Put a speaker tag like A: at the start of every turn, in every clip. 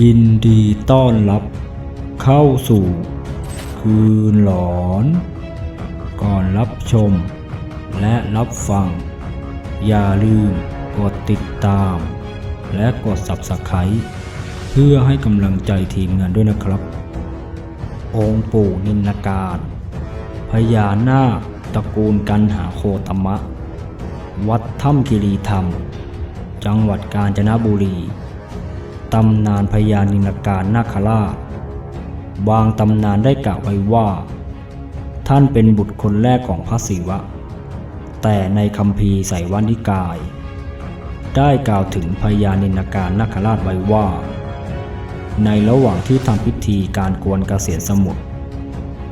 A: ยินดีต้อนรับ เข้าสู่ คืนหลอน ก่อนรับชม และรับฟัง อย่าลืมกดติดตาม และกด Subscribe เพื่อให้กำลังใจทีมงานด้วยนะครับ องค์ปู่นินาการพญานาคตระกูลกันหาโคตมะ วัดถ้ำคิรีธรรม จังหวัดกาญจนบุรี ตำนานพญานินการนาคราช บางตำนานได้กล่าวไว้ว่า ท่านเป็นบุตรคนแรกของพระศิวะ แต่ในคำพีร์ไสวานิกาย ได้กล่าวถึงพญานินการนาคราชไว้ว่า ในระหว่างที่ทำพิธีการกวนเกษียณสมุทร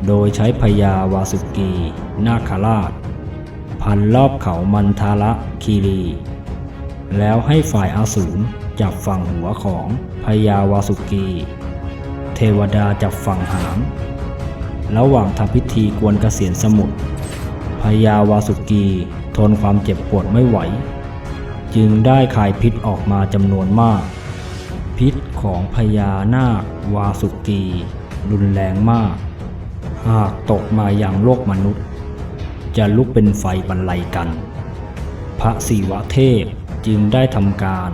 A: โดยใช้พญาวาสุกี นาคราช พันรอบเขามันทาระคีรี แล้วให้ฝ่ายอาสูร จับฝั่งหัวของพญาวาสุกี เทวดาจับฝั่งหาง ระหว่างทำพิธีกวนกเกษียณสมุทรพญาวาสุกีทนความเจ็บปวดไม่ไหว จึงได้คายพิษออกมาจำนวนมาก พิษของพญานาควาสุกี รุนแรงมาก หากตกมาอย่างโลกมนุษย์ จะลุกเป็นไฟบรรลัยกัน พระศิวะเทพจึงได้ทำการ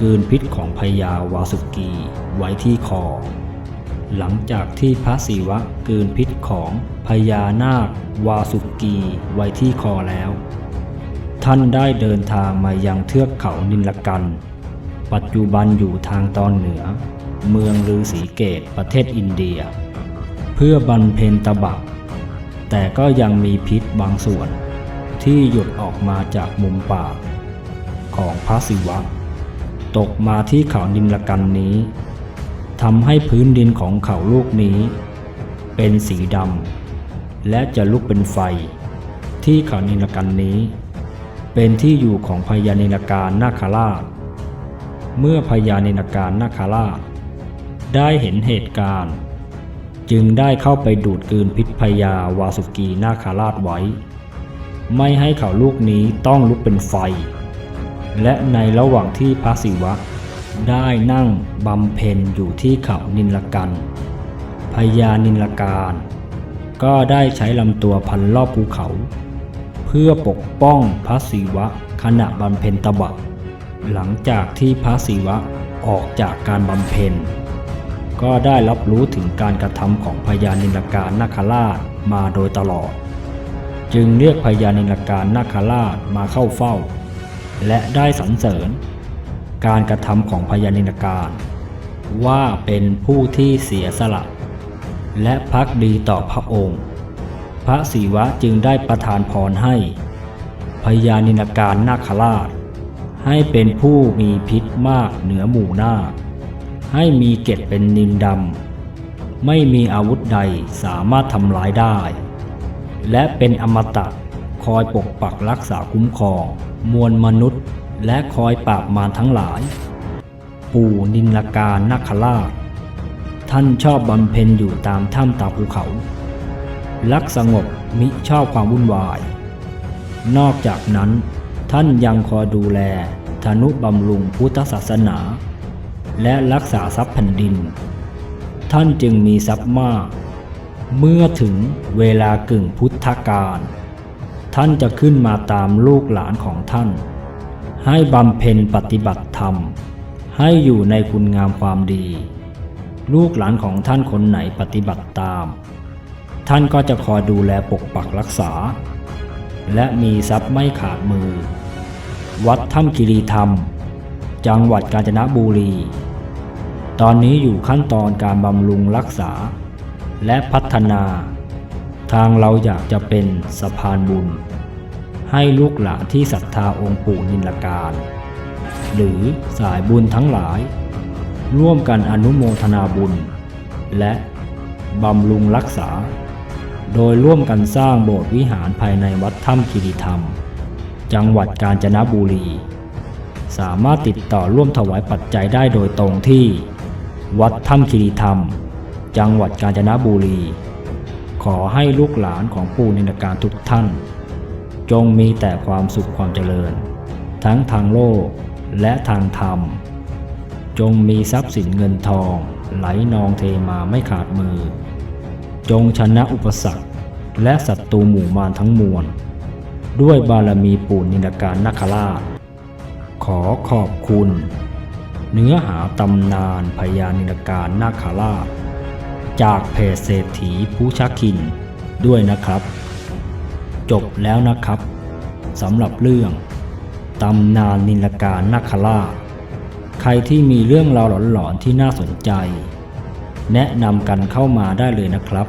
A: กืนพิษของพญาวาสุกีไว้ที่คอ หลังจากที่พระศิวะกืนพิษของพญานาควาสุกีไว้ที่คอแล้ว ท่านได้เดินทางมายังเทือกเขานินลกัน ปัจจุบันอยู่ทางตอนเหนือ เมืองลือสีเกตประเทศอินเดีย เพื่อบรรเพนตบะแต่ก็ยังมีพิษบางส่วนที่หยดออกมาจากมุมปากของพระศิวะ ตกมาที่เขานินลกันนี้ทำให้พื้นดินของเขาลูกนี้ เป็นสีดำและจะลุกเป็นไฟ ที่เขานินลกันนี้ เป็นที่อยู่ของพญานินการนาคาราช เมื่อพญานินการนาคาราช ได้เห็นเหตุการณ์ จึงได้เข้าไปดูดกืนพิษพญาวาสุกีนาคาราชไว้ ไม่ให้เขาลูกนี้ต้องลุกเป็นไฟ และในระหว่างที่พระศิวะ ได้นั่งบำเพ็ญอยู่ที่เขานินลกันพญานินลการ ก็ได้ใช้ลำตัวพันรอบภูเขา เพื่อปกป้องพระศิวะขณะบำเพ็ญตบะ หลังจากที่พระศิวะออกจากการบำเพ็ญ ก็ได้รับรู้ถึงการกระทำของพญานินลการนาคราชมาโดยตลอด จึงเรียกพญานินลการนาคราชมาเข้าเฝ้า และได้สรรเสริญ การกระทำของพญานิลการ ว่าเป็นผู้ที่เสียสละ และพักดีต่อพระองค์ พระศิวะจึงได้ประทานพรให้พญานิลการนาคราช ให้เป็นผู้มีพิษมากเหนือหมู่นาคให้มีเกตเป็นนินดำ ไม่มีอาวุธใดสามารถทำร้ายได้ และเป็นอมตะ คอยปกปักรักษาคุ้มครอง มวลมนุษย์ และคอยปราบมารทั้งหลาย ปู่นินลกานาคราชท่านชอบบำเพ็ญอยู่ตามถ้ำตามภูเขา รักสงบมิชอบความวุ่นวาย นอกจากนั้น ท่านยังคอยดูแลธนุบำรุงพุทธศาสนา และรักษาทรัพย์แผ่นดิน ท่านจึงมีทรัพย์มาก เมื่อถึงเวลากึ่งพุทธกาล ท่านจะขึ้นมาตามลูกหลานของท่าน ให้บำเพ็ญปฏิบัติธรรม ให้อยู่ในคุณงามความดี ลูกหลานของท่านคนไหนปฏิบัติตาม ท่านก็จะคอยดูแลปกปักรักษา และมีทรัพย์ไม่ขาดมือ วัดถ้ำกิรีธรรม จังหวัดกาญจนบุรี ตอนนี้อยู่ขั้นตอนการบำรุงรักษา และพัฒนา ทางเราอยากจะเป็นสะพานบุญ ให้ลูกหลานที่ศรัทธาองค์ปู่นินลการ หรือสายบุญทั้งหลาย ร่วมกันอนุโมทนาบุญ และบำรุงรักษา โดยร่วมกันสร้างโบสถ์วิหารภายในวัดถ้ำคิริธรรม จังหวัดกาญจนบุรี สามารถติดต่อร่วมถวายปัจจัยได้โดยตรงที่ วัดถ้ำคิริธรรม จังหวัดกาญจนบุรี ขอให้ลูกหลานของปู่นินการทุกท่าน จงมีแต่ความสุขความเจริญ ทั้งทางโลกและทางธรรม จงมีทรัพย์สินเงินทอง ไหลนองเทมาไม่ขาดมือ จงชนะอุปสรรคและศัตรูหมู่มารทั้งมวล ด้วยบารมีปู่นิลการนาคราช ขอขอบคุณ เนื้อหาตำนานพญานิลการนาคราช จากเพจเศรษฐีผู้ชักคินด้วยนะครับ จบแล้วนะครับสำหรับเรื่องตำนานนิลการนาคราชใครที่มีเรื่องราวหลอนๆที่น่าสนใจ แนะนำกันเข้ามาได้เลยนะครับ